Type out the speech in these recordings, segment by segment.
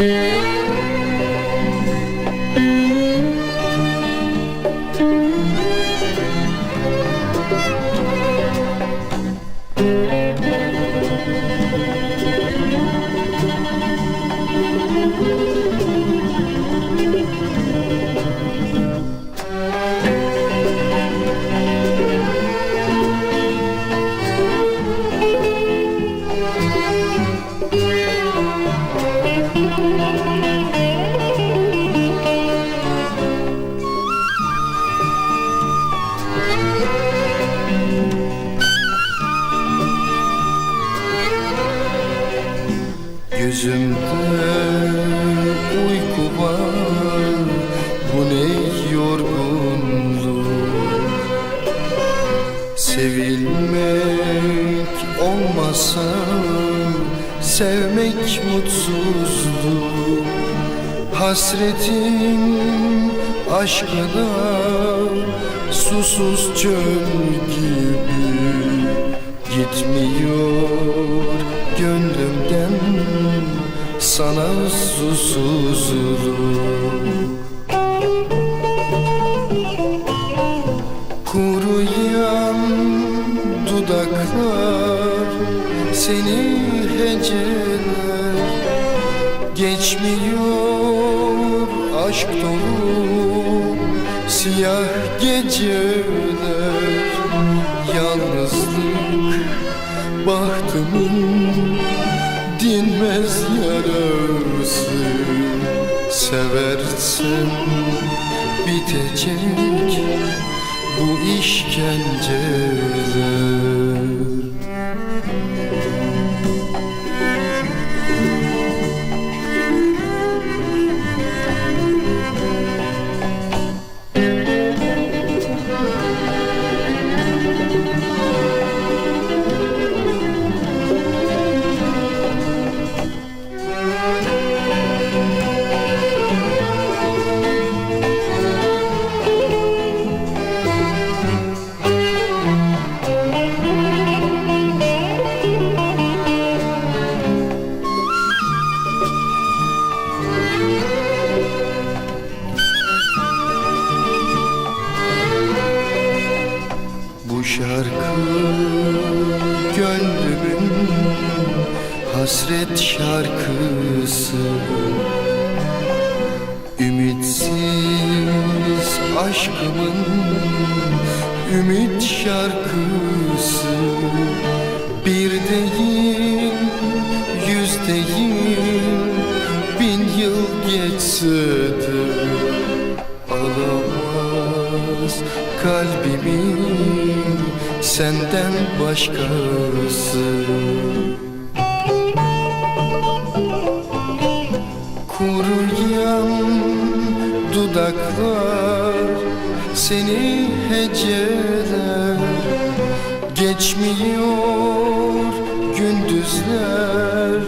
Música Gözümde uyku var. Bu ne yorgunluk? Sevilmek olmasa Sevmek mutsuzluk Hasretin aşkına Susuz çöl gibi Gitmiyor sana susuzluk Kuruyan dudaklar seni heceler. Geçmiyor aşk dolu siyah geceler. Yalnızlık bahtımın dinmez yarası Seversen bitecek bu işkenceler hasret şarkısı. Ümitsiz aşkımın ümit şarkısı. Bir değil, yüz değil, bin yıl geçse de Alamaz kalbimin senden başkası Kuruyan dudaklar seni heceler. Geçmiyor gündüzler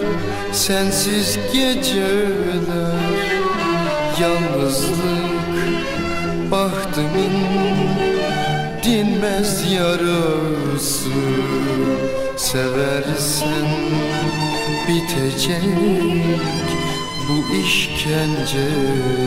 sensiz geceler. Yalnızlık bahtımın dinmez yarası Seversen bitecek bu işkenceden